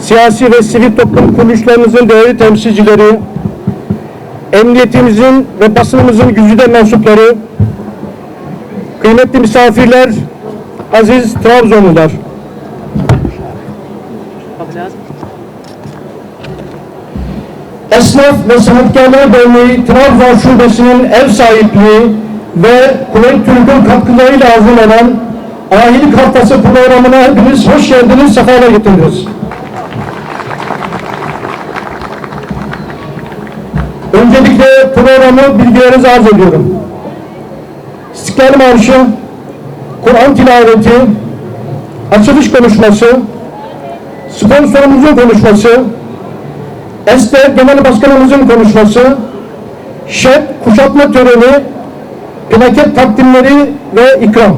siyasi ve sivil toplum kuruluşlarımızın değerli temsilcileri, emniyetimizin ve basınımızın güzide mensupları, kıymetli misafirler, aziz Trabzonlular. Esnaf ve Sanatkarlar Derneği Trabzon Şubesi'nin ev sahipliği ve Kuveyt Türk'ün katkılarıyla hazırlanan Ahilik Haftası programına hepiniz hoş geldiniz, sefalar getirdiniz. Öncelikle programı bilgilerinize arz ediyorum. İstiklal Marşı, Kur'an tilaveti, açılış konuşması, sponsorumuzun konuşması, Ester Genel Başkanımızın konuşması, şef kuşatma töreni, plaket takdimleri ve ikram.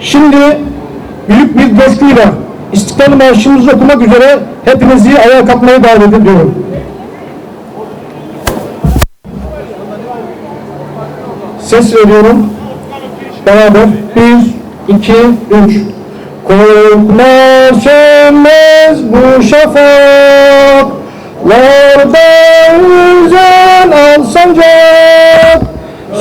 Şimdi büyük bir coşkuyla İstiklal Marşı'mızı okumak üzere hepinizi ayağa kalkmaya davet ediyorum. Ses veriyorum. Beraber. Bir, iki, üç. Korkma sönmez bu şafaklarda üzen al sancak.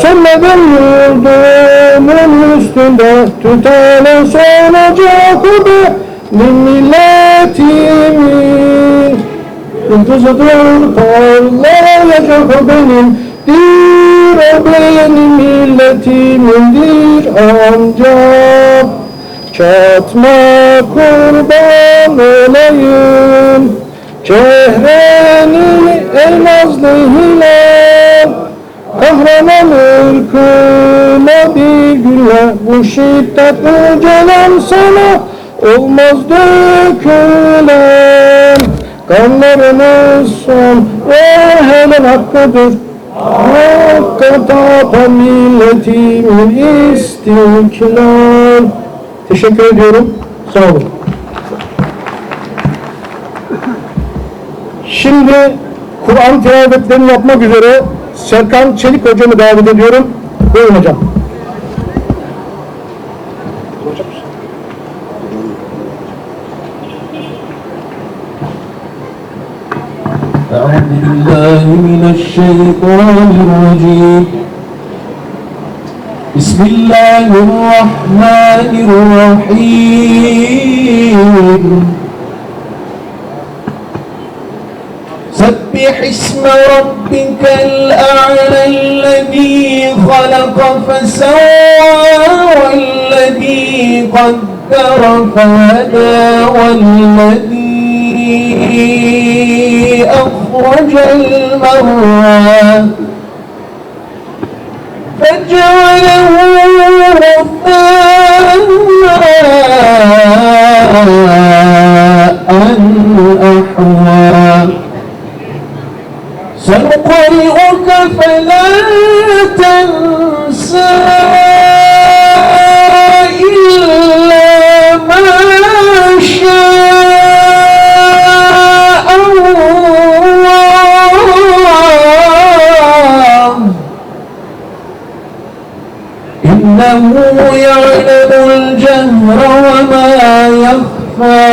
Sönmeden yurdumun üstünde tütene sonacak o benim milletimin. Yıldızıdır parlayacak o benim dir o benim milletimindir ancak Çatma kurban olayım. Çehreni ey nazlı hilal Kahraman ırkıma bir gülle Bu şiddet bu celal sana Olmaz dökülen. Kanlarımız son ve helal hakkıdır Hakka tapan milletimin istiklal Teşekkür ediyorum. Sağ olun. Şimdi Kur'an tilavetlerini yapmak üzere Serkan Çelik hocamı davet ediyorum. Buyurun hocam. بالله من الشيطان الرجيم. بسم الله الرحمن الرحيم. سبح اسم ربك الأعلى الذي خلق فسوى والذي قدر فهدى والذي أخرج المرعى فجعله غثاء أحوى. سنقرئك فلا تنسى.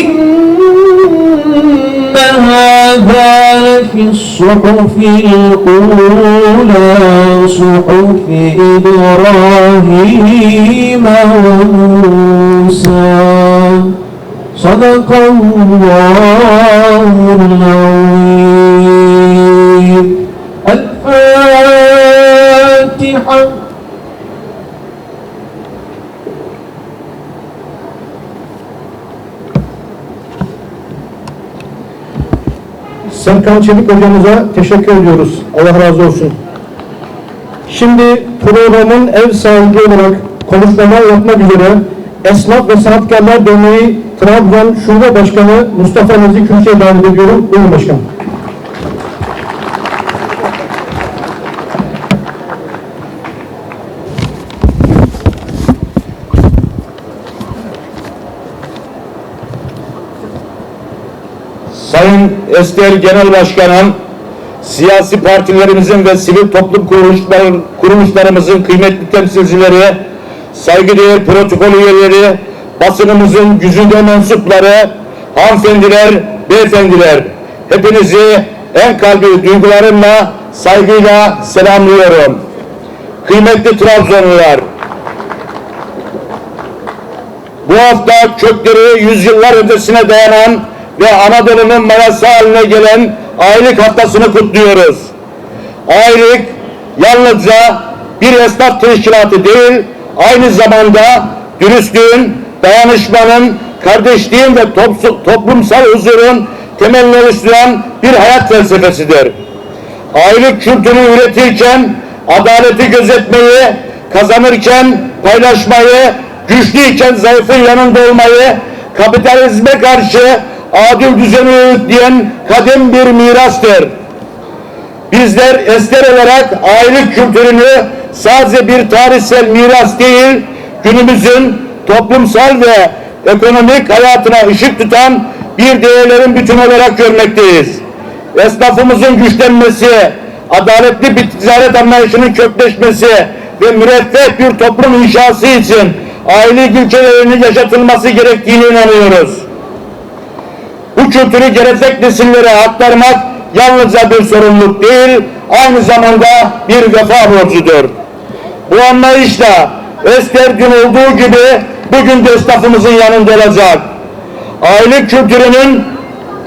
إن هذا لفي الصحف الأولى صحف إبراهيم وموسى. صدق الله العظيم. الفاتحة Serkan Çelik hocamıza teşekkür ediyoruz. Allah razı olsun. Şimdi programın ev sahibi olarak konuşmalar yapmak üzere Esnaf ve Sanatkarlar Derneği Trabzon Şube Başkanı Mustafa Nezih Kürçe'yi davet ediyorum. Buyurun başkanım. Ester Genel Başkanım, siyasi partilerimizin ve sivil toplum kuruluşlar, kuruluşlarımızın kıymetli temsilcileri, saygıdeğer protokol üyeleri, basınımızın güzünde mensupları, hanımefendiler, beyefendiler, hepinizi en kalbi duygularımla, saygıyla selamlıyorum. Kıymetli Trabzonlular, bu hafta kökleri yüzyıllar öncesine dayanan ve Anadolu'nun mayası haline gelen aylık haftasını kutluyoruz. Aylık yalnızca bir esnaf teşkilatı değil, aynı zamanda dürüstlüğün, dayanışmanın, kardeşliğin ve toplumsal huzurun temelini oluşturan bir hayat felsefesidir. Aylık kültürü üretirken adaleti gözetmeyi, kazanırken paylaşmayı, güçlüyken zayıfın yanında olmayı, kapitalizme karşı adil düzeni öğütleyen kadim bir mirastır. Bizler ester olarak aylık kültürünü sadece bir tarihsel miras değil, günümüzün toplumsal ve ekonomik hayatına ışık tutan bir değerlerin bütünü olarak görmekteyiz. Esnafımızın güçlenmesi, adaletli bir ticaret anlayışının kökleşmesi ve müreffeh bir toplum inşası için aylık ilkelerini yaşatılması gerektiğine inanıyoruz. Bu kültürü gelecek nesillere aktarmak yalnızca bir sorumluluk değil, aynı zamanda bir vefa borcudur. Bu anlayışla esker gün olduğu gibi bugün de esnafımızın yanında olacak. Aile kültürünün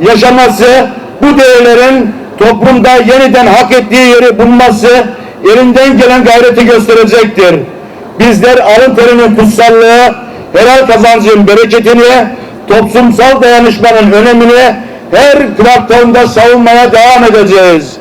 yaşaması, bu değerlerin toplumda yeniden hak ettiği yeri bulması, elinden gelen gayreti gösterecektir. Bizler alın terinin kutsallığı, helal kazancın bereketini, toplumsal dayanışmanın önemini her platformda savunmaya devam edeceğiz.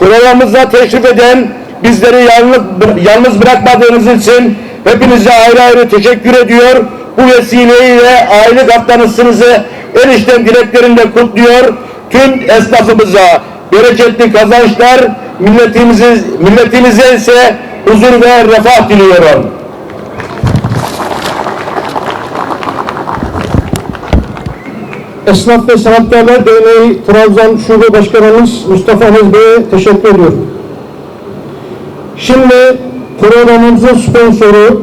Programımıza teşrif eden bizleri yalnız, yalnız bırakmadığınız için hepinize ayrı ayrı teşekkür ediyor. Bu vesileyle aile haftanızı en içten dileklerimle kutluyor. Tüm esnafımıza bereketli kazançlar, milletimize, milletimize ise huzur ve refah diliyorum. Esnaf ve Sanatkarlar Derneği Trabzon Şube Başkanımız Mustafa Aziz Bey'e teşekkür ediyorum. Şimdi programımızın sponsoru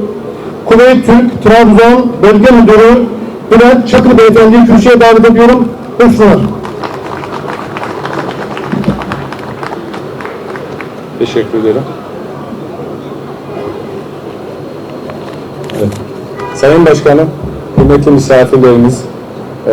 Kuveyt Türk Trabzon Bölge Müdürü Bülent Çakır Beyefendi'yi kürsüye davet ediyorum. Buyursunlar. Teşekkür ederim. Evet. Sayın Başkanım, kıymetli misafirlerimiz,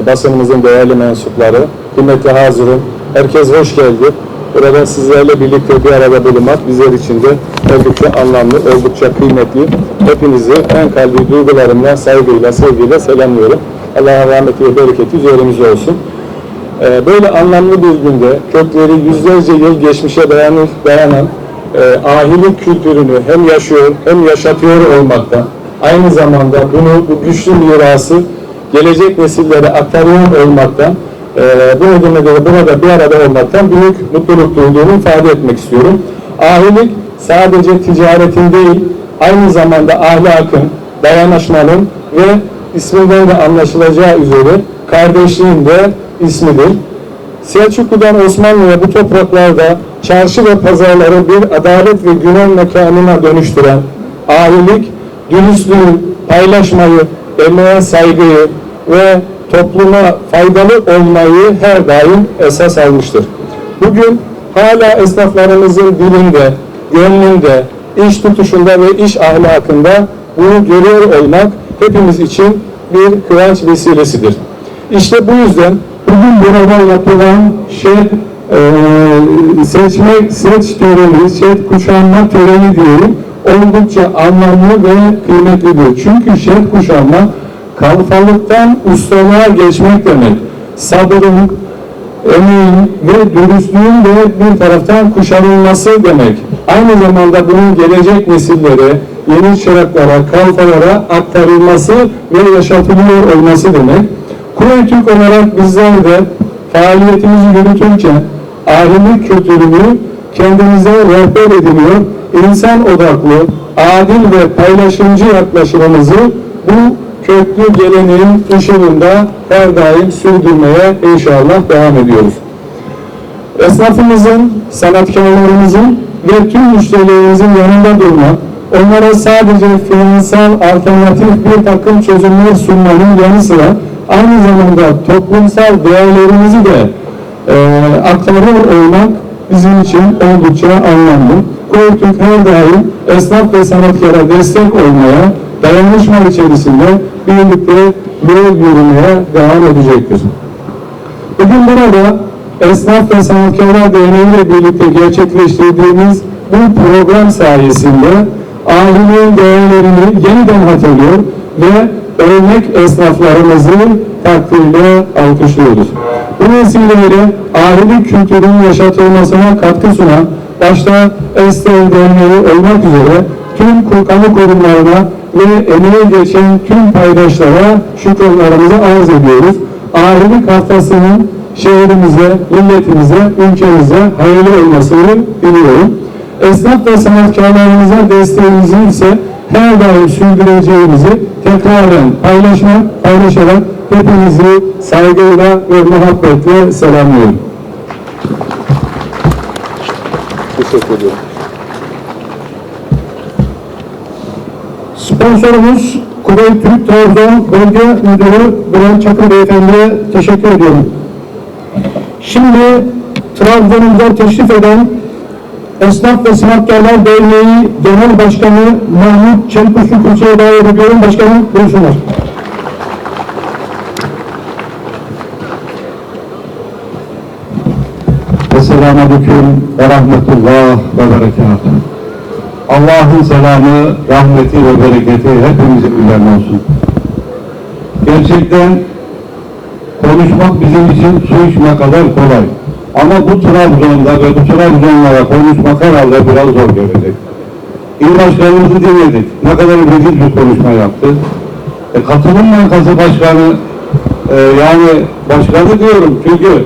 basınımızın değerli mensupları, kıymetli hazırım, herkes hoş geldi. Burada sizlerle birlikte bir arada bulunmak bizler için de oldukça anlamlı, oldukça kıymetli. Hepinizi en kalbi duygularımla, saygıyla, sevgiyle selamlıyorum. Allah'a rahmeti ve bereketi üzerimize olsun. Ee, böyle anlamlı bir günde kökleri yüzlerce yıl geçmişe dayanır, dayanan e, ahilik kültürünü hem yaşıyor hem yaşatıyor olmakta. Aynı zamanda bunu bu güçlü mirası gelecek nesillere aktarıyor olmaktan e, bu nedenle de burada bir arada olmaktan büyük mutluluk duyduğumu ifade etmek istiyorum. Ahilik sadece ticaretin değil aynı zamanda ahlakın, dayanışmanın ve isminden de anlaşılacağı üzere kardeşliğin de ismidir. Selçuklu'dan Osmanlı'ya bu topraklarda çarşı ve pazarları bir adalet ve güven mekanına dönüştüren ahilik, dürüstlüğü, paylaşmayı, emeğe saygıyı ve topluma faydalı olmayı her daim esas almıştır. Bugün hala esnaflarımızın dilinde, gönlünde, iş tutuşunda ve iş ahlakında bunu görüyor olmak hepimiz için bir kıvanç vesilesidir. İşte bu yüzden Bugün burada yapılan şey e, seçme, seç töreni, seç kuşanma töreni diyorum oldukça anlamlı ve kıymetlidir. Çünkü şef kuşanma kalfalıktan ustalığa geçmek demek. Sabırın, emeğin ve dürüstlüğün de bir taraftan kuşanılması demek. Aynı zamanda bunun gelecek nesillere, yeni çıraklara, kalfalara aktarılması ve yaşatılıyor olması demek. Kuveyt Türk olarak bizler de faaliyetimizi yürütürken ahilik kültürünü kendimize rehber ediniyor, insan odaklı, adil ve paylaşımcı yaklaşımımızı bu köklü geleneğin ışığında her daim sürdürmeye inşallah devam ediyoruz. Esnafımızın, sanatkarlarımızın ve tüm müşterilerimizin yanında durmak, onlara sadece finansal alternatif bir takım çözümler sunmanın yanı sıra aynı zamanda toplumsal değerlerimizi de e, aktarıyor olmak bizim için oldukça anlamlı. Koytürk her daim esnaf ve sanatkara destek olmaya, dayanışma içerisinde birlikte yol yürümeye devam edecektir. Bugün burada Esnaf ve Sanatkarlar Derneği ile birlikte gerçekleştirdiğimiz bu program sayesinde ahiliğin değerlerini yeniden hatırlıyor ve örnek esnaflarımızı takdirle alkışlıyoruz. Bu vesileyle ahilik kültürünün yaşatılmasına katkı sunan başta Estel Derneği olmak üzere tüm kamu kurumlarına ve emeği geçen tüm paydaşlara şükranlarımızı arz ediyoruz. Ahilik haftasının şehrimize, milletimize, ülkemize hayırlı olmasını diliyorum. Esnaf ve sanatkarlarımıza desteğimizi ise her daim sürdüreceğimizi tekraren paylaşmak, paylaşarak hepinizi saygıyla ve muhabbetle selamlıyorum. Teşekkür ederim. Sponsorumuz Kuveyt Türk Trabzon Bölge Müdürü Bülent Çakır Beyefendi'ye teşekkür ediyorum. Şimdi Trabzon'umuza teşrif eden Esnaf ve Sanatkarlar Derneği Genel Başkanı Mahmut Çelkuşlu Kursu'ya davet ediyorum. Başkanım buyursunlar. Esselamu Aleyküm ve Rahmetullah ve Berekatuhu. Allah'ın selamı, rahmeti ve bereketi hepimizin üzerine olsun. Gerçekten konuşmak bizim için su içme kadar kolay. Ama bu Trabzon'da ve bu Trabzonlara konuşmak herhalde biraz zor gelecek. İl başkanımızı dinledik. Ne kadar veciz bir konuşma yaptı. E, Katılım Bankası Başkanı e, yani başkanı diyorum çünkü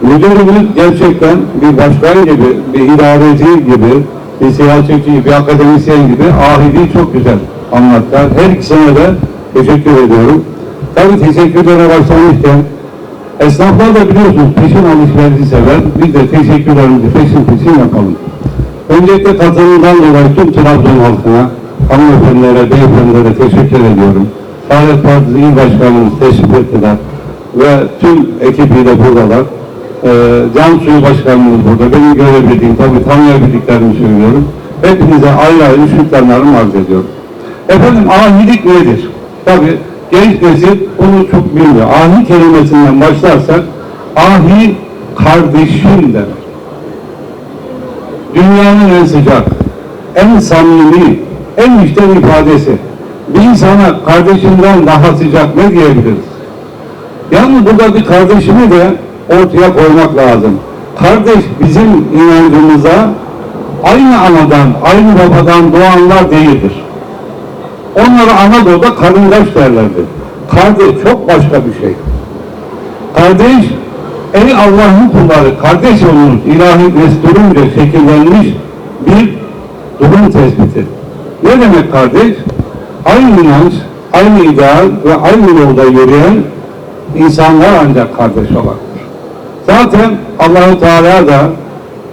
müdürümüz gerçekten bir başkan gibi, bir idareci gibi, bir siyasetçi, bir akademisyen gibi ahidi çok güzel anlattılar. Her ikisine de teşekkür ediyorum. Tabii teşekkürlere başlamışken esnaflar da biliyorsunuz peşin alışverişi sever. Biz de teşekkürlerimizi peşin peşin yapalım. Öncelikle katılımdan dolayı tüm Trabzon halkına, hanımefendilere, beyefendilere teşekkür ediyorum. Saadet Partisi İl Başkanımız teşrif ettiler ve tüm ekibiyle buradalar. Ee, Can Suyu Başkanımız burada. Benim görebildiğim, tabii tanıyabildiklerimi söylüyorum. Hepinize ayrı ayrı şükranlarımı arz ediyorum. Efendim ahilik nedir? Tabii genç nesil bunu çok bilmiyor. Ahi kelimesinden başlarsak ahi kardeşim demek dünyanın en sıcak, en samimi, en içten ifadesi. Bir insana kardeşinden daha sıcak ne diyebiliriz? Yalnız burada bir kardeşimi de ortaya koymak lazım. Kardeş bizim inancımıza aynı anadan, aynı babadan doğanlar değildir. Onlara Anadolu'da karındaş derlerdi. Kardeş çok başka bir şey. Kardeş, ey Allah'ın kulları, kardeş olunuz, ilahi desturunca şekillenmiş bir durum tespiti. Ne demek kardeş? Aynı inanç, aynı ideal ve aynı yolda yürüyen insanlar ancak kardeş olabilir. Zaten Allahu Teala da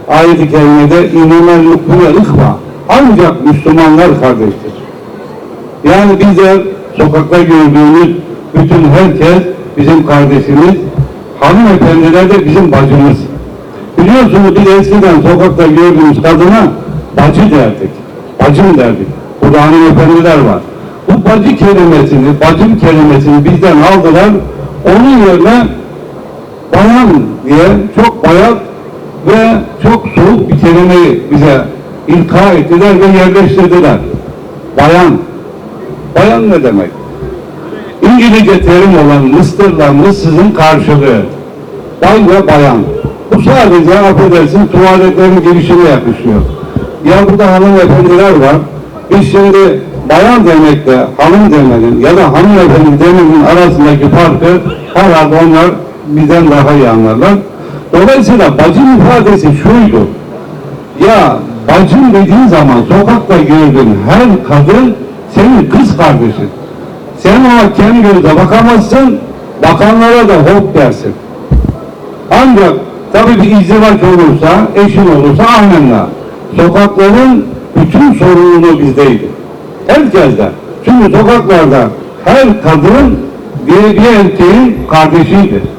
ayet-i kerimede innemel mukmine ihva ancak Müslümanlar kardeştir. Yani bizler sokakta gördüğümüz bütün herkes bizim kardeşimiz, hanımefendiler de bizim bacımız. Biliyorsunuz biz eskiden sokakta gördüğümüz kadına bacı derdik. Bacım derdik. Burada hanımefendiler var. Bu bacı kelimesini, bacım kelimesini bizden aldılar. Onun yerine bayan diye çok bayat ve çok soğuk bir kelimeyi bize ilka ettiler ve yerleştirdiler. Bayan. Bayan ne demek? İngilizce terim olan Mısır'la Mısır'ın karşılığı. bay ve bayan. Bu sadece affedersin tuvaletlerin girişine yakışıyor. Ya burada hanımefendiler var. Biz şimdi bayan demekle hanım demenin ya da hanımefendi demenin arasındaki farkı herhalde onlar bizden daha iyi anlarlar. Dolayısıyla bacım ifadesi şuydu. Ya bacım dediğin zaman sokakta gördüğün her kadın senin kız kardeşin. Sen ona kendi gözle bakamazsın, bakanlara da hop dersin. Ancak tabii bir izdivaç olursa, eşin olursa amenna. Sokakların bütün sorumluluğu bizdeydi. Herkeste. Çünkü sokaklarda her kadın bir, bir erkeğin kardeşiydi.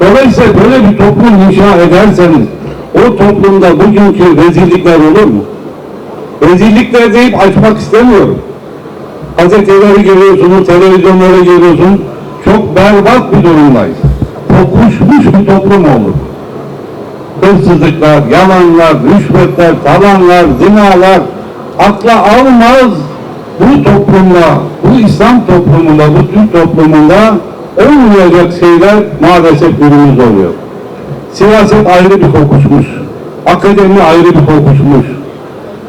Dolayısıyla böyle bir toplum inşa ederseniz o toplumda bugünkü rezillikler olur mu? Rezillikler deyip açmak istemiyorum. Gazeteleri görüyorsunuz, televizyonları görüyorsunuz. Çok berbat bir durumdayız. Kokuşmuş bir toplum olur. Hırsızlıklar, yalanlar, rüşvetler, talanlar, zinalar akla almaz. Bu toplumda, bu İslam toplumunda, bu Türk toplumunda olmayacak şeyler maalesef günümüz oluyor. Siyaset ayrı bir kokuşmuş. Akademi ayrı bir kokuşmuş.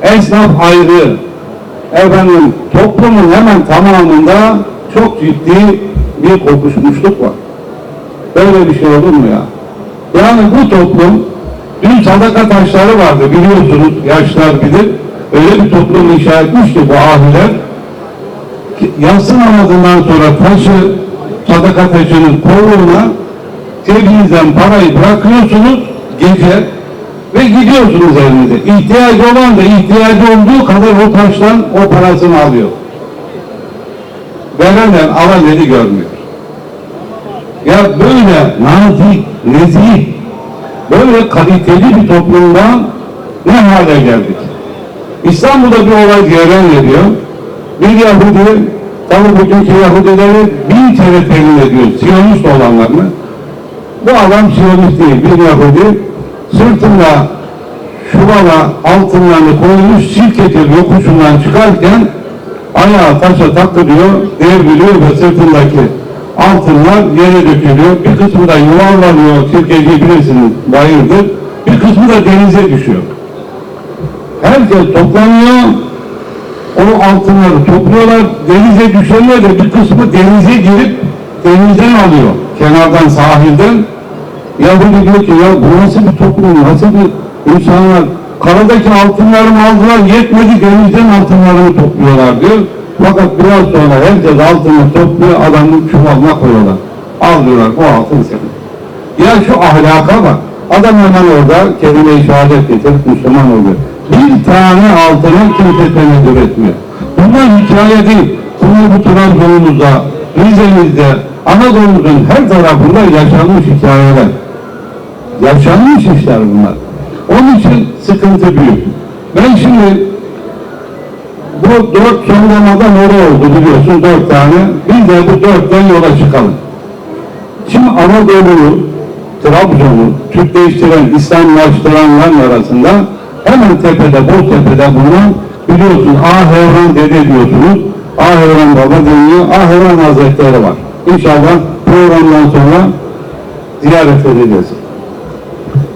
Esnaf ayrı. Efendim toplumun hemen tamamında çok ciddi bir kokuşmuşluk var. Böyle bir şey olur mu ya? Yani bu toplum dün sadaka taşları vardı biliyorsunuz yaşlar bilir. Öyle bir toplum inşa etmiş ki bu ahiler yatsı namazından sonra taşı sadaka taşının koruğuna cebinizden parayı bırakıyorsunuz gece ve gidiyorsunuz evinize. İhtiyacı olan da ihtiyacı olduğu kadar o taştan o parasını alıyor. Verenler alanları görmüyor. Ya böyle nazik, nezih, böyle kaliteli bir toplumdan ne hale geldik? İstanbul'da bir olay cereyan ediyor. Bir Yahudi, tabi bugünkü Yahudileri bin kere temin ediyor, Siyonist olanlarını. Bu adam Siyonist değil, bir Yahudi sırtında şuvala altınlarını koymuş Sirkecil yokuşundan çıkarken ayağı taşa takılıyor, devriliyor ve sırtındaki altınlar yere dökülüyor. Bir kısmı da yuvarlanıyor, Sirkeci bilirsiniz bayırdır. Bir kısmı da denize düşüyor. Herkes toplanıyor, o altınları topluyorlar, denize düşenler de bir kısmı denize girip denizden alıyor. Kenardan, sahilden. Yahudi diyor ki ya bu nasıl bir toplum, nasıl bir insanlar karadaki altınlarımı aldılar yetmedi denizden altınlarını topluyorlar diyor. Fakat biraz sonra herkes altını topluyor adamın çuvalına koyuyorlar. Al diyorlar bu altın senin. Ya şu ahlaka bak. Adam hemen orada kelime-i şehadet getirip Müslüman oluyor. Bir tane altına kimse tenezzül etmiyor. Bunlar hikaye değil. Bunlar bu Trabzon'umuzda, Rize'mizde, Anadolu'muzun her tarafında yaşanmış hikayeler. Yaşanmış işler bunlar. Onun için sıkıntı büyük. Ben şimdi bu dört sonlamada moru oldu biliyorsun dört tane. Biz de bu dörtten yola çıkalım. Şimdi Anadolu'yu, Trabzon'u Türk değiştiren, İslamlaştıranlar arasında hemen tepede, Boztepe'de bulunan biliyorsun Ahevran dede diyorsunuz. Ahevran baba deniyor. Ahevran hazretleri var. İnşallah programdan sonra ziyaret edeceğiz.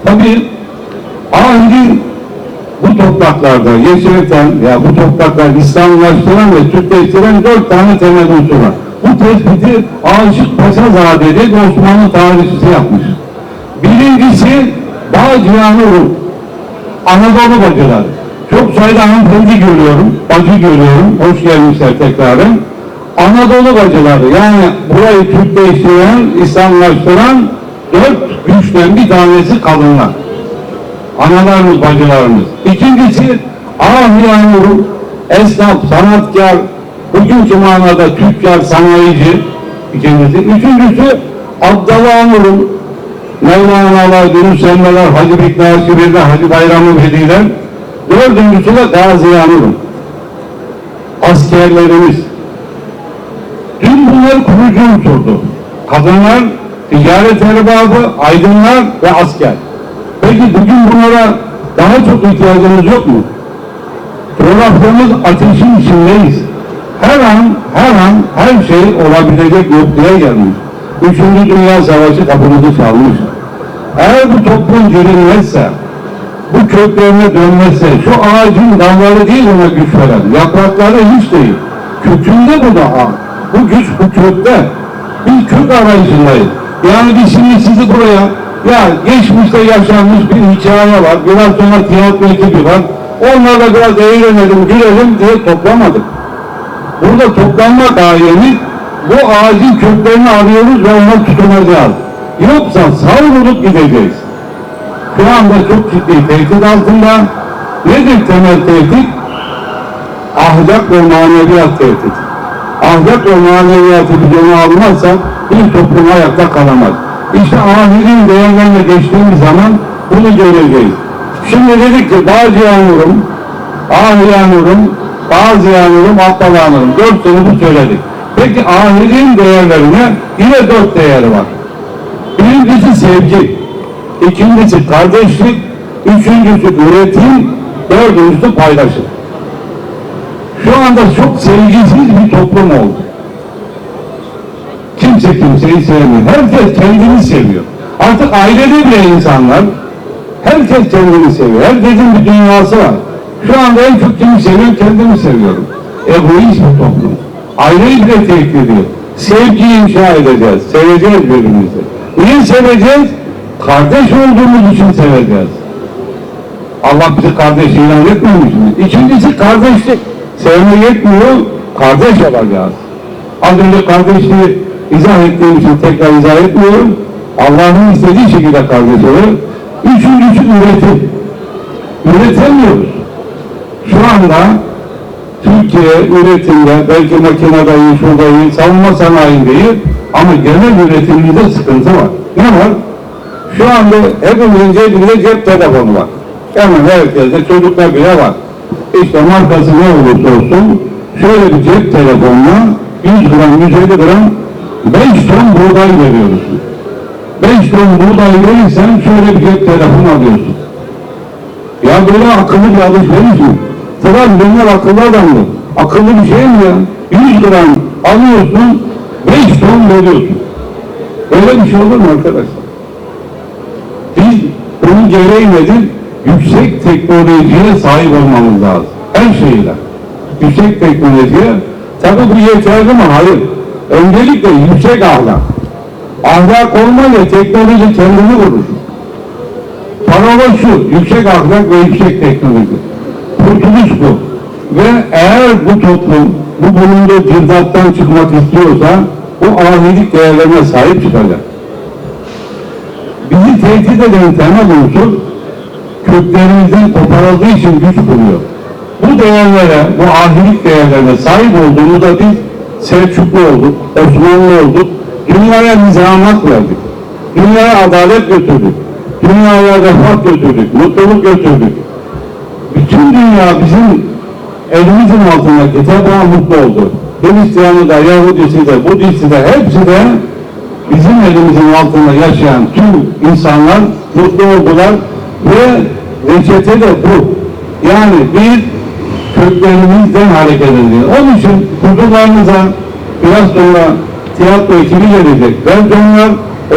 Tabii ahir bu topraklarda yeşerten ya bu topraklar İslamlaştıran ve Türkleştiren dört tane temel unsur var. Bu tespiti Aşık Paşazade dedi Osmanlı tarihçisi yapmış. Birincisi Bağcıyanı Rum. Anadolu bacıları. Çok sayıda hanımefendi görüyorum, bacı görüyorum. Hoş gelmişler tekrarın. Anadolu bacıları yani burayı Türkleştiren, İslamlaştıran dört güçten bir tanesi kadınlar. Analarımız, bacılarımız. İkincisi Ahyanur, esnaf, sanatkar, bugünkü manada tüccar, sanayici. İkincisi. Üçüncüsü Abdallah Nur'un Mevlana'lar, Yunus Emre'ler, Hacı Bikna Şibir'ler, Hacı Bayramı Veliler. Dördüncüsü de Gazi Yanur'un. Askerlerimiz. Dün bunlar kurucu unsurdu. Kadınlar, ticaret erbabı, aydınlar ve asker. Peki bugün bunlara daha çok ihtiyacımız yok mu? Coğrafyamız ateşin içindeyiz. Her an, her an her şey olabilecek noktaya gelmiş. Üçüncü Dünya Savaşı kapımızı çalmış. Eğer bu toplum dirilmezse, bu köklerine dönmezse, şu ağacın dalları değil ona güç veren, yaprakları hiç değil. Kökünde bu daha. Bu güç bu kökte. Bir kök arayışındayız. Yani biz şimdi sizi buraya, ya geçmişte yaşanmış bir hikaye var, biraz sonra tiyatro ekibi var, onlarla biraz eğlenelim, gülelim diye toplamadık. Burada toplanma gayemiz bu ağacın köklerini arıyoruz ve ona tutunacağız. Yoksa savrulup gideceğiz. Şu anda çok ciddi tehdit altında. Nedir temel tehdit? Ahlak ve maneviyat tehdit. Ahlak ve maneviyatı biz onu almazsak bir toplum ayakta kalamaz. İşte ahirin değerlerine geçtiğimiz zaman bunu göreceğiz. Şimdi dedik ki bazı yağmurum, ah yağmurum, bazı yağmurum, aptal yağmurum. Dört sınıfı söyledik. Peki ahirin değerlerine yine dört değer var. Birincisi sevgi, ikincisi kardeşlik, üçüncüsü üretim, dördüncüsü paylaşım. Şu anda çok sevgisiz bir toplum oldu. Kimse kimseyi sevmiyor. Herkes kendini seviyor. Artık ailede bile insanlar herkes kendini seviyor. Herkesin bir dünyası var. Şu anda en çok kimi seviyorum? Kendimi seviyorum. Egoist bir toplum. Bile tehdit ediyor. Sevgi inşa edeceğiz. Seveceğiz birbirimizi. Niye seveceğiz? Kardeş olduğumuz için seveceğiz. Allah bizi kardeş ilan etmemiş mi? İkincisi kardeşlik. Sevme yetmiyor, kardeş olacağız. Az önce kardeşliği izah ettiğim için tekrar izah etmiyorum. Allah'ın istediği şekilde kardeş olur. Üçüncüsü üretim. Üretemiyoruz. Şu anda Türkiye üretimde, belki makinede iyi, şurada iyi, savunma sanayinde iyi ama genel üretimimizde sıkıntı var. Ne var? Şu anda hepimizin cebinde cep telefonu var. Hemen herkeste çocuklar bile var. İşte markası ne olursa olsun şöyle bir cep telefonuna 100 gram, 150 gram 5 ton buğday veriyoruz. 5 ton buğday verirsen şöyle bir cep telefonu alıyorsun. Ya böyle akıllı bir alışveriş mi? Sıra bunlar akıllı adamdı. Akıllı bir şey mi ya? 100 gram alıyorsun, 5 ton veriyorsun. Böyle bir şey olur mu arkadaşlar? Biz bunun gereği nedir? Yüksek teknolojiye sahip olmamız lazım. Her şeyle. Yüksek teknolojiye. Tabi bu yeterli mi? Hayır. Öncelikle yüksek ahlak. Ahlak olmayınca teknoloji kendini vurur. Parola şu, yüksek ahlak ve yüksek teknoloji. Kurtuluş bu. Ve eğer bu toplum bu bulunduğu girdaptan çıkmak istiyorsa bu ahilik değerlerine sahip çıkacak. Bizi tehdit eden temel unsur köklerimizden koparıldığı için güç buluyor. Bu değerlere, bu ahilik değerlerine sahip olduğumuzda biz Selçuklu olduk, Osmanlı olduk, dünyaya nizamat verdik. Dünyaya adalet götürdük. Dünyaya refah götürdük, mutluluk götürdük. Bütün dünya bizim elimizin altında kitaba mutlu oldu. Hristiyanı da, Yahudisi de, Budisi de, hepsi de bizim elimizin altında yaşayan tüm insanlar mutlu oldular ve reçete de bu. Yani biz köklerimizden hareket edeceğiz. Onun için huzurlarınıza biraz sonra tiyatro ekibi gelecek. Bence onlar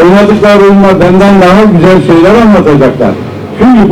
oynadıkları benden daha güzel şeyler anlatacaklar. Çünkü bu